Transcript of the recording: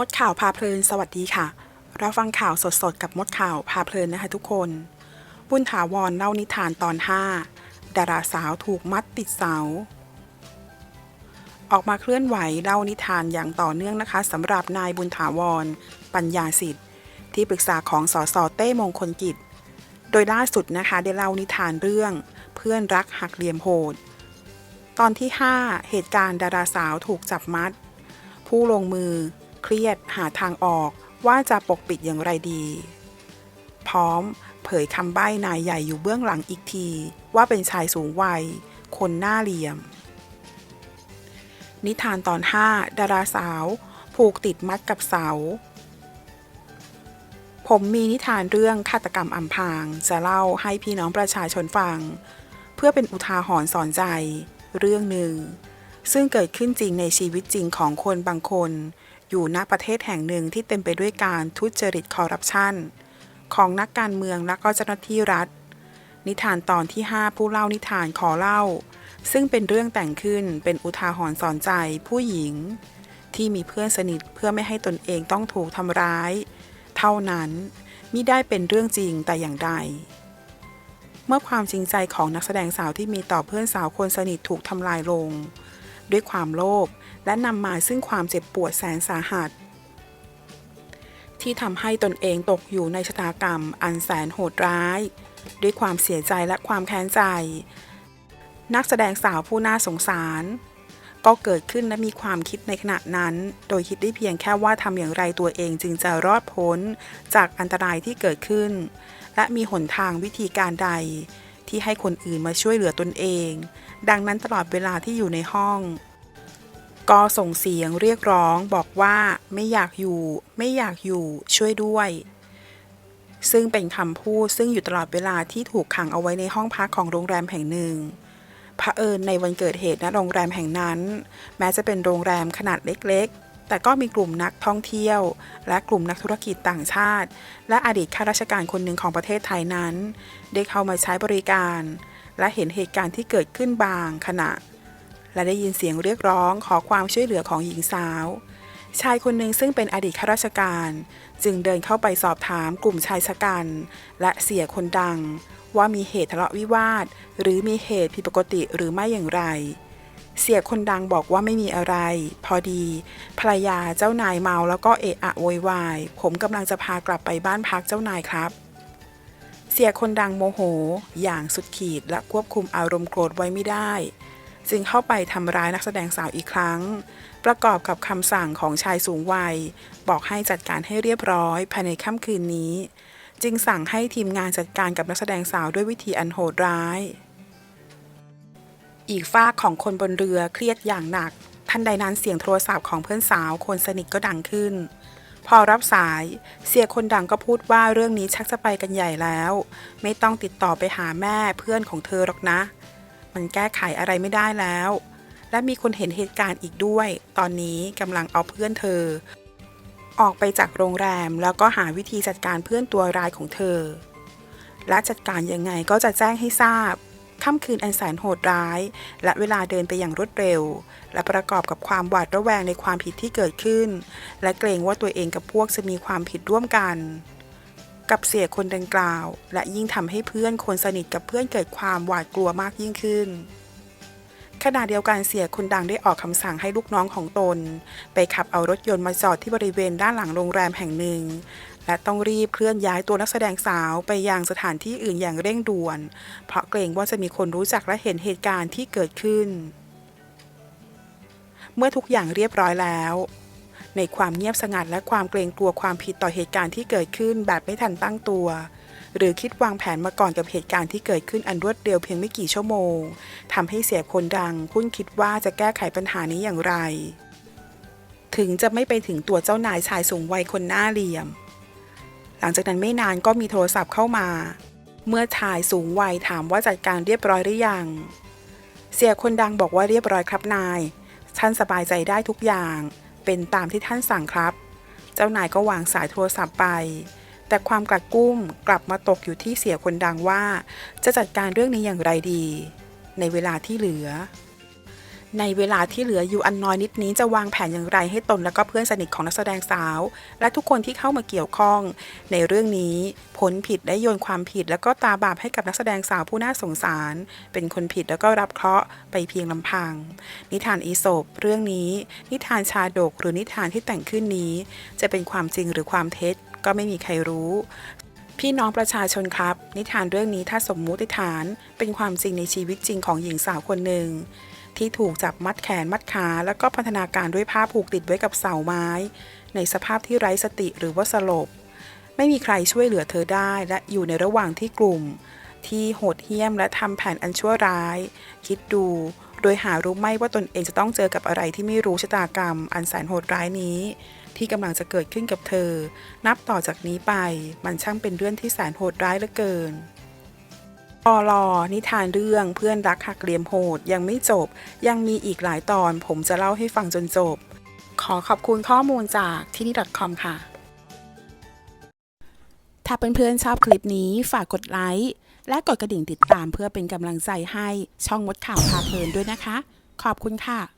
มดข่าวพาเพลินสวัสดีค่ะเราฟังข่าวสดๆ กับมดข่าวพาเพลินนะคะทุกคน บุญถาวรเล่านิทานตอน 5 ดาราสาวถูกมัดติดเสา ออกมาเคลื่อนไหวเล่านิทานอย่างต่อเนื่องนะคะสำหรับนายบุญถาวร ปัญญาสิทธิ์ ที่ปรึกษาของสสเต้มงคลกิจ โดยล่าสุดนะคะได้เล่านิทานเรื่อง เพื่อนรักหักเหลี่ยมโหด ตอนที่ 5 เหตุการณ์ดาราสาวถูกจับมัด ผู้ลงมือ เครียดหาทางออกว่าจะปกปิดอย่างไรดี พร้อม เผยคำใบ้นายใหญ่อยู่เบื้องหลังอีกที ว่าเป็นชายสูงวัย คนหน้าเหลี่ยม นิทานตอน 5 ดาราสาว ผูกติดมัดกับเสา ผมมีนิทานเรื่องฆาตกรรมอำพราง จะเล่าให้พี่น้องประชาชนฟัง เพื่อเป็นอุทาหรณ์สอนใจ เรื่องหนึ่งซึ่งเกิดขึ้นจริงในชีวิตจริงของคนบางคน อยู่ณประเทศแห่งหนึ่งที่เต็มไปด้วยการทุจริตคอร์รัปชันของนักการเมืองและก็เจ้าหน้าที่รัฐ นิทานตอนที่ 5 ผู้เล่านิทานขอเล่า ซึ่งเป็นเรื่องแต่งขึ้นเป็นอุทาหรณ์สอนใจผู้หญิง ที่มีเพื่อนสนิทเพื่อไม่ให้ตนเองต้องถูกทำร้าย เท่านั้นมิได้เป็นเรื่องจริงแต่อย่างใด เมื่อความจริงใจของนักแสดงสาวที่มีต่อเพื่อนสาวคนสนิทถูกทำลายลง ด้วยความโลภและนำมาซึ่งความเจ็บปวดแสนสาหัส ที่ทำให้ตนเองตกอยู่ในชะตากรรมอันแสนโหดร้าย ด้วยความเสียใจและความแค้นใจ นักแสดงสาวผู้น่าสงสาร ก็เกิดขึ้นและมีความคิดในขณะนั้น โดยคิดได้เพียงแค่ว่าทำอย่างไรตัวเองจึงจะรอดพ้นจากอันตรายที่เกิดขึ้น และมีหนทางวิธีการใด ที่ให้คนอื่นมาช่วยเหลือตนเอง ดังนั้นตลอดเวลาที่อยู่ในห้อง ก็ส่งเสียงเรียกร้องบอกว่าไม่อยากอยู่ ไม่อยากอยู่ช่วยด้วย ซึ่งเป็นคำพูดซึ่งอยู่ตลอดเวลาที่ถูกขังเอาไว้ในห้องพักของโรงแรมแห่งหนึ่งเผอิญในวันเกิดเหตุณโรงแรมแห่งนั้น แม้จะเป็นโรงแรมขนาดเล็ก แต่ก็มีกลุ่มนักท่องเที่ยว และกลุ่มนักธุรกิจต่างชาติ และอดีตข้าราชการคนหนึ่งของประเทศไทยนั้น ได้เข้ามาใช้บริการ และเห็นเหตุการณ์ที่เกิดขึ้นบางขณะ และได้ยินเสียงเรียกร้องขอความช่วยเหลือของหญิงสาว ชายคนหนึ่งซึ่งเป็นอดีตข้าราชการ จึงเดินเข้าไปสอบถามกลุ่มชายชะกัน และเสียคนดัง ว่ามีเหตุทะเลาะวิวาท หรือมีเหตุผิดปกติหรือไม่อย่างไร เสียคนดังบอกว่าไม่มีอะไร พอดีภรรยาเจ้านายเมาแล้วก็เอะอะโวยวาย ผมกำลังจะพากลับไปบ้านพักเจ้านายครับ เสียคนดังโมโห อย่างสุดขีดและควบคุมอารมณ์โกรธไว้ไม่ได้ จึงเข้าไปทำร้ายนักแสดงสาวอีกครั้ง ประกอบกับคำสั่งของชายสูงวัย บอกให้จัดการให้เรียบร้อยภายในค่ำคืนนี้ จึงสั่งให้ทีมงานจัดการกับนักแสดงสาวด้วยวิธีอันโหดร้าย อีกฝ้าของคนบนเรือเครียดอย่างหนัก ทันใดนั้นเสียงโทรศัพท์ของเพื่อนสาวคนสนิทก็ดังขึ้น พอรับสายเสียคนดังก็พูดว่าเรื่องนี้ชักจะไปกันใหญ่แล้ว ไม่ต้องติดต่อไปหาแม่เพื่อนของเธอหรอกนะ มันแก้ไขอะไรไม่ได้แล้ว และมีคนเห็นเหตุการณ์อีกด้วย ตอนนี้กำลังเอาเพื่อนเธอ ออกไปจากโรงแรมแล้วก็หาวิธีจัดการเพื่อนตัวร้ายของเธอ และจัดการยังไงก็จะแจ้งให้ทราบ ค่ำคืนอันแสนโหดร้าย และเวลาเดินไปอย่างรวดเร็ว และประกอบกับความหวาดระแวงในความผิดที่เกิดขึ้น และเกรงว่าตัวเองกับพวกจะมีความผิดร่วมกัน กับเสียคนดังกล่าว และยิ่งทำให้เพื่อนคนสนิทกับเพื่อนเกิดความหวาดกลัวมากยิ่งขึ้นขณะเดียวกันเสียคนดังได้ออกคำสั่งให้ลูกน้องของตน ไปขับเอารถยนต์มาจอดที่บริเวณด้านหลังโรงแรมแห่งหนึ่ง และต้องรีบเคลื่อนย้ายตัวนักแสดงสาวไปยังสถานที่อื่นอย่างเร่งด่วน เพราะเกรงว่าจะมีคนรู้จักและเห็นเหตุการณ์ที่เกิดขึ้น เมื่อทุกอย่างเรียบร้อยแล้ว ในความเงียบสงัดและความเกรงกลัวความผิดต่อเหตุการณ์ที่เกิดขึ้นแบบไม่ทันตั้งตัวหรือคิดวางแผนมาก่อนกับเหตุการณ์ที่เกิดขึ้นอันรวดเร็วเพียงไม่กี่ชั่วโมงทำให้เสียคนดัง คุ้นคิดว่าจะแก้ไขปัญหานี้อย่างไร ถึงจะไม่ไปถึงตัวเจ้านายชายสูงวัยคนหน้าเหลี่ยม หลังจากนั้นไม่นานก็มีโทรศัพท์เข้ามา เมื่อชายสูงวัยถามว่าจัดการเรียบร้อยหรือยัง เสียคนดังบอกว่าเรียบร้อยครับนาย ท่านสบายใจได้ทุกอย่าง เป็นตามที่ท่านสั่งครับ เจ้านายก็วางสายโทรศัพท์ไป แต่ความกลัดกุ้มกลับมาตกอยู่ที่เสียคนดังว่า จะจัดการเรื่องนี้อย่างไรดี ในเวลาที่เหลือ ในเวลาที่เหลืออยู่อันน้อยนิดนี้จะวางแผนอย่างไรให้ตนและก็เพื่อนสนิทของนักแสดงสาว และทุกคนที่เข้ามาเกี่ยวข้อง ในเรื่องนี้พ้นผิดได้โยนความผิด แล้วก็ตาบาปให้กับนักแสดงสาวผู้น่าสงสาร เป็นคนผิดแล้วก็รับเคราะห์ไปเพียงลำพัง นิทานอีสปเรื่องนี้ นิทานชาดกหรือนิทานที่แต่งขึ้นนี้ จะเป็นความจริงหรือความเท็จ ก็ไม่มีใครรู้พี่น้องประชาชนครับ นิทานเรื่องนี้ถ้าสมมุติฐานเป็นความจริงในชีวิตจริงของหญิงสาวคนหนึ่ง ที่ถูกจับมัดแขนมัดขา แล้วก็พันธนาการด้วยผ้าผูกติดไว้กับเสาไม้ ในสภาพที่ไร้สติหรือว่าสลบ ไม่มีใครช่วยเหลือเธอได้ และอยู่ในระหว่างที่กลุ่ม ที่โหดเหี้ยมและทำแผนอันชั่วร้าย คิดดู โดยหารู้ไม่ว่าตนเองจะต้องเจอกับอะไรที่ไม่รู้ชะตากรรม อันแสนโหดร้ายนี้ ที่กำลังจะเกิดขึ้นกับเธอ นับต่อจากนี้ไป มันช่างเป็นเรื่องที่แสนโหดร้ายเหลือเกิน อลอนิทานเรื่องเพื่อนรักหักเหลี่ยมโหดยังไม่จบ ยังมีอีกหลายตอนผมจะเล่าให้ฟังจนจบ ขอขอบคุณข้อมูลจากที่นี่ .com ค่ะ ถ้าเพื่อนๆชอบคลิปนี้ฝากกดไลค์ และกดกระดิ่งติดตามเพื่อเป็นกำลังใจให้ช่องมดข่าวพาเพลินด้วยนะคะ ขอบคุณค่ะ